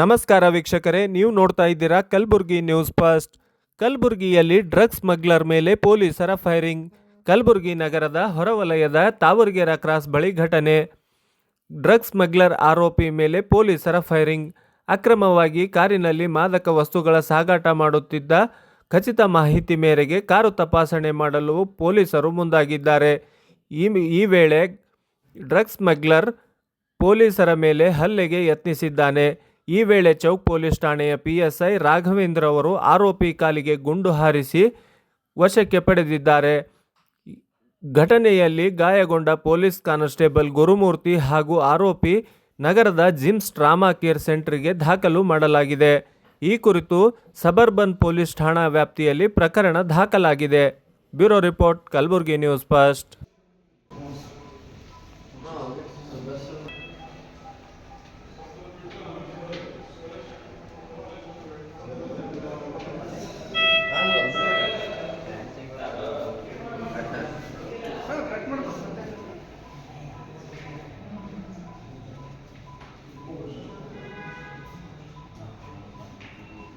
ನಮಸ್ಕಾರ ವೀಕ್ಷಕರೇ, ನೀವು ನೋಡ್ತಾ ಇದ್ದೀರಾ ಕಲಬುರ್ಗಿ ನ್ಯೂಸ್ ಫಸ್ಟ್. ಕಲಬುರ್ಗಿಯಲ್ಲಿ ಡ್ರಗ್ಸ್ ಸ್ಮಗ್ಲರ್ ಮೇಲೆ ಪೊಲೀಸರ ಫೈರಿಂಗ್. ಕಲಬುರ್ಗಿ ನಗರದ ಹೊರವಲಯದ ತಾವರ್ಗೆರ ಕ್ರಾಸ್ ಬಳಿ ಘಟನೆ. ಡ್ರಗ್ಸ್ ಸ್ಮಗ್ಲರ್ ಆರೋಪಿ ಮೇಲೆ ಪೊಲೀಸರ ಫೈರಿಂಗ್. ಅಕ್ರಮವಾಗಿ ಕಾರಿನಲ್ಲಿ ಮಾದಕ ವಸ್ತುಗಳ ಸಾಗಾಟ ಮಾಡುತ್ತಿದ್ದ ಖಚಿತ ಮಾಹಿತಿ ಮೇರೆಗೆ ಕಾರು ತಪಾಸಣೆ ಮಾಡಲು ಪೊಲೀಸರು ಮುಂದಾಗಿದ್ದಾರೆ. ಈ ಈ ವೇಳೆ ಡ್ರಗ್ಸ್ ಸ್ಮಗ್ಲರ್ ಪೊಲೀಸರ ಮೇಲೆ ಹಲ್ಲೆಗೆ ಯತ್ನಿಸಿದ್ದಾನೆ. ಈ ವೇಳೆ ಚೌಕ್ ಪೊಲೀಸ್ ಠಾಣೆಯ ಪಿಎಸ್ಐ ರಾಘವೇಂದ್ರ ಅವರು ಆರೋಪಿ ಕಾಲಿಗೆ ಗುಂಡು ಹಾರಿಸಿ ವಶಕ್ಕೆ ಪಡೆದಿದ್ದಾರೆ. ಘಟನೆಯಲ್ಲಿ ಗಾಯಗೊಂಡ ಪೊಲೀಸ್ ಕಾನ್ಸ್ಟೇಬಲ್ ಗುರುಮೂರ್ತಿ ಹಾಗೂ ಆರೋಪಿ ನಗರದ ಜಿಮ್ಸ್ ಟ್ರಾಮಾ ಕೇರ್ ಸೆಂಟರ್ಗೆ ದಾಖಲು ಮಾಡಲಾಗಿದೆ. ಈ ಕುರಿತು ಸಬರ್ಬನ್ ಪೊಲೀಸ್ ಠಾಣಾ ವ್ಯಾಪ್ತಿಯಲ್ಲಿ ಪ್ರಕರಣ ದಾಖಲಾಗಿದೆ. Bureau report Kalaburagi news first.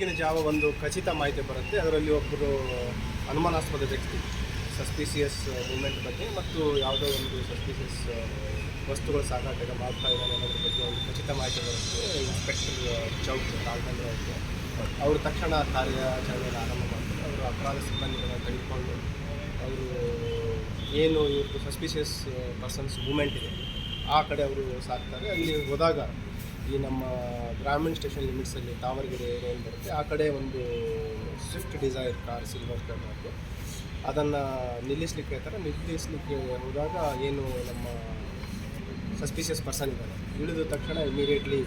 ಬೆಳಗಿನ ಜಾವ ಒಂದು ಖಚಿತ ಮಾಹಿತಿ ಬರುತ್ತೆ. ಅದರಲ್ಲಿ ಒಬ್ಬರು ಅನುಮಾನಾಸ್ಪದ ವ್ಯಕ್ತಿ ಸಸ್ಪಿಸಿಯಸ್ ಮೂಮೆಂಟ್ ಬಗ್ಗೆ ಮತ್ತು ಯಾವುದೋ ಒಂದು ಸಸ್ಪಿಸಿಯಸ್ ವಸ್ತುಗಳ ಸಾಗಾಟಕ್ಕೆ ಮಾಡ್ತಾ ಇದ್ದಾನೆ ಅನ್ನೋದ್ರ ಬಗ್ಗೆ ಒಂದು ಖಚಿತ ಮಾಹಿತಿ ಬರುತ್ತೆ. ಇನ್ಸ್ಪೆಕ್ಟರ್ ಚೌಕ್ ರಾಘವೇಂದ್ರ ಅವರಿಗೆ. ಅವರು ತಕ್ಷಣ ಕಾರ್ಯಾಚರಣೆಯನ್ನು ಆರಂಭ ಮಾಡ್ತಾರೆ. ಅವರು ಅಪರಾಧ ಸಿಬ್ಬಂದಿಗಳನ್ನು ತೆಗೆದುಕೊಂಡು ಅವರು ಏನು ಇವ್ರದ್ದು ಸಸ್ಪಿಷಿಯಸ್ ಪರ್ಸನ್ಸ್ ಮೂಮೆಂಟ್ ಇದೆ, ಆ ಕಡೆ ಅವರು ಸಾಕ್ತಾರೆ. ಅಲ್ಲಿ ಹೋದಾಗ ಈ ನಮ್ಮ ಗ್ರಾಮೀಣ ಸ್ಟೇಷನ್ ಲಿಮಿಟ್ಸಲ್ಲಿ ತಾವರಗೆರೆ ಏನು ಬರುತ್ತೆ. ಆ ಕಡೆ ಒಂದು ಸ್ವಿಫ್ಟ್ ಡಿಸೈರ್ ಕಾರ್ ಸಿಲ್ವರ್ ಕಲರ್ದು ಅದನ್ನು ನಿಲ್ಲಿಸ್ಲಿಕ್ಕೆ ಹೇಳ್ತಾರೆ. ನಿಲ್ಲಿಸ್ಲಿಕ್ಕೆ ಹೋದಾಗ ಏನು ನಮ್ಮ ಸಸ್ಪಿಷಿಯಸ್ ಪರ್ಸನ್ ಇದ್ದಾರೆ ಇಳಿದ ತಕ್ಷಣ ಇಮಿಡಿಯೇಟ್ಲಿ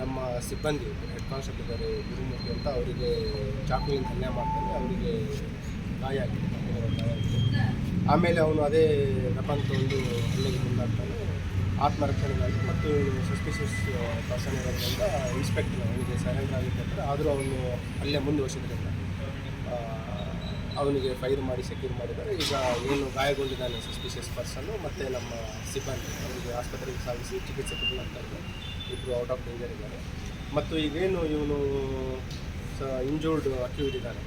ನಮ್ಮ ಸಿಬ್ಬಂದಿ ಹೆಡ್ ಕಾನ್ಸ್ಟೇಬಲ್ ಇದ್ದಾರೆ, ಗುರುಮೂರ್ತಿ ಅಂತ ಅವರಿಗೆ ಚಾಕುವಿನ ಹಲ್ಲೆ ಮಾಡ್ತಾರೆ ಅವರಿಗೆ ಗಾಯ ಆಗಿದೆ ಆಮೇಲೆ ಅವನು ಅದೇ ವೆಪನ್ ಒಂದು ಹಳ್ಳಿಗೆ ಮುಂದಾಗ್ತಾನೆ. ಆತ್ಮರಕ್ಷಣೆಗಾಗಿ ಮತ್ತು ಸಸ್ಪಿಷಿಯಸ್ ಪರ್ಸನ್ ಇರೋದ್ರಿಂದ ಇನ್ಸ್ಪೆಕ್ಟರ್ ಅವನಿಗೆ ಸರೆಂಡರ್ ಆಗಿದ್ದಂದ್ರೆ ಆದರೂ ಅವನು ಅಲ್ಲೇ ಮುಂದುವರಿಸಿದ್ರಿಂದ ಅವನಿಗೆ ಫೈರ್ ಮಾಡಿ ಸೆಕ್ಯೂರ್ ಮಾಡಿದ್ದಾರೆ ಈಗ ಏನು ಗಾಯಗೊಂಡಿದ್ದಾನೆ ಸಸ್ಪಿಷಿಯಸ್ ಪರ್ಸನ್ನು ಮತ್ತು ನಮ್ಮ ಸಿಬ್ಬಂದಿ. ಅವರಿಗೆ ಆಸ್ಪತ್ರೆಗೆ ಸಾಗಿಸಿ ಚಿಕಿತ್ಸೆ ಕೊಡಲಾಗ್ತಾ ಇದೆ ಇಬ್ಬರು ಔಟ್ ಆಫ್ ಡೇಂಜರ್ ಇದ್ದಾರೆ. ಮತ್ತು ಈಗೇನು ಇವನು ಸ ಇಂಜೂರ್ಡ್ ಅಕ್ಯೂಡ್ ಇದ್ದಾನೆ.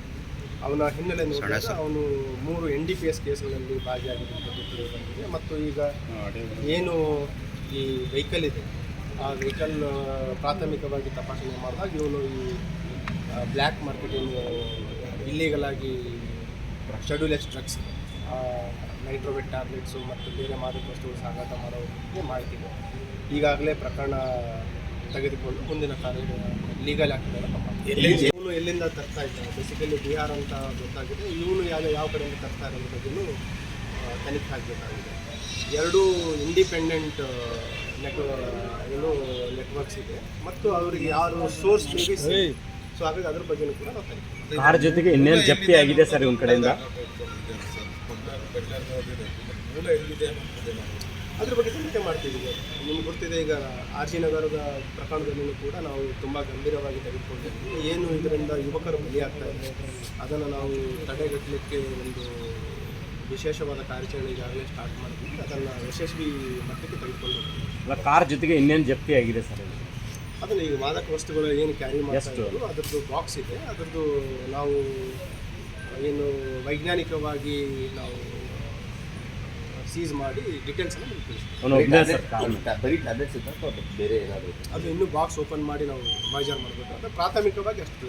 ಅವನ ಹಿನ್ನೆಲೆ ನೋಡಿದಾಗ ಅವನು ಮೂರು ಎನ್ ಡಿ ಪಿ ಎಸ್ ಕೇಸ್ಗಳಲ್ಲಿ ಭಾಗಿಯಾಗಿರುವಂಥದ್ದು ತಿಳಿದು ಬಂದಿದೆ ಮತ್ತು ಈಗ ಏನು ಈ ವೆಹಿಕಲ್ ಇದೆ ಆ ವೆಹಿಕಲ್ ಪ್ರಾಥಮಿಕವಾಗಿ ತಪಾಸಣೆ ಮಾಡಿದಾಗ ಇವನು ಈ ಬ್ಲ್ಯಾಕ್ ಮಾರ್ಕೆಟಿಂಗ್ ಇಲ್ಲೀಗಲ್ ಆಗಿ schedule S drugs Nitravet tablets ಮತ್ತು ಬೇರೆ ಮಾದಕ ವಸ್ತುಗಳು ಸಾಗಾಟ ಮಾಡೋ ಬಗ್ಗೆ ಮಾಹಿತಿ ಇದೆ. ಈಗಾಗಲೇ ಪ್ರಕರಣ ತೆಗೆದುಕೊಂಡು ಮುಂದಿನ ಕಾರ್ಯ ಲೀಗಲ್ ಆ್ಯಕ್ಟ್ ಇವನು ಎಲ್ಲಿಂದ ತರ್ತಾ ಇದ್ದ ಬೇಸಿಕಲಿ ಬಿಹಾರ್ ಅಂತ ಗೊತ್ತಾಗಿದೆ. ಇವನು ಯಾವ ಯಾವ ಕಡೆಯಿಂದ ತರ್ತಾ ಇರೋದ್ರ ಬಗ್ಗೆಯೂ ಆ, ತನಿಖೆ ಆಗಬೇಕಾಗಿದೆ. ಎರಡೂ ಇಂಡಿಪೆಂಡೆಂಟ್ ನೆಟ್ ಏನು ನೆಟ್ವರ್ಕ್ಸ್ ಇದೆ. ಮತ್ತು ಅವರಿಗೆ ಯಾರು ಸೋರ್ಸ್ ಸೊ ಹಾಗಾಗಿ ಅದ್ರ ಬಗ್ಗೆ ಕೂಡ ನಾವು ತನಿಖೆ. ಕಾರ್ ಜೊತೆಗೆ ಇನ್ನೇನು ಜಪ್ತಿ ಆಗಿದೆ ಸರ್ ಇವನ್ ಕಡೆಯಿಂದ? ಅದ್ರ ಬಗ್ಗೆ ಚಿಂತೆ ಮಾಡ್ತಿದ್ದೀವಿ ನಿಮ್ಗೆ ಗೊತ್ತಿದೆ ಈಗ ಆರ್ ಜಿ ನಗರದ ಪ್ರಕರಣದಲ್ಲೂ ಕೂಡ ನಾವು ತುಂಬ ಗಂಭೀರವಾಗಿ ತೆಗೆದುಕೊಂಡಿದ್ವಿ ಏನು ಇದರಿಂದ ಯುವಕರು ಬಲಿಯಾಗ್ತಾ ಇದೆ ಅದನ್ನು ನಾವು ತಡೆಗಟ್ಟಲಿಕ್ಕೆ ಒಂದು ವಿಶೇಷವಾದ ಕಾರ್ಯಾಚರಣೆ ಈಗಾಗಲೇ ಸ್ಟಾರ್ಟ್ ಮಾಡಿದ್ವಿ ಅದನ್ನು ಯಶಸ್ವಿ ಮಟ್ಟಕ್ಕೆ ತೆಗೆದುಕೊಂಡು ಹೋಗ್ತೀವಿ. ಅಲ್ಲ ಕಾರ್ ಜೊತೆಗೆ ಇನ್ನೇನು ಜಪ್ತಿ ಆಗಿದೆ ಸರ್? ಅದನ್ನು ಈಗ ಮಾದಕ ವಸ್ತುಗಳು ಏನು ಕ್ಯಾರಿ ಮಾಡ್ತಾ ಎಷ್ಟು? ಅದರದ್ದು ಬಾಕ್ಸ್ ಇದೆ ಅದರದ್ದು ನಾವು ಏನು ವೈಜ್ಞಾನಿಕವಾಗಿ ನಾವು ಸೀಸ್ ಮಾಡಿ ಡಿಟೇಲ್ಸ್ ನಿಮ್ಗೆ ತಿಳಿಸ್ತೀವಿ ಅವನು ಒಬ್ಬನೇ ಸರ್ ಬರೀ ಟ್ಯಾಬ್ಲೆಟ್ಸ್ ಇದ್ದಾಗ ಬೇರೆ ಏನಾದರೂ. ಅದು ಇನ್ನೂ ಬಾಕ್ಸ್ ಓಪನ್ ಮಾಡಿ ನಾವು ಮೈಜಾರ್ ಮಾಡಬೇಕು. ಪ್ರಾಥಮಿಕವಾಗಿ ಅಷ್ಟು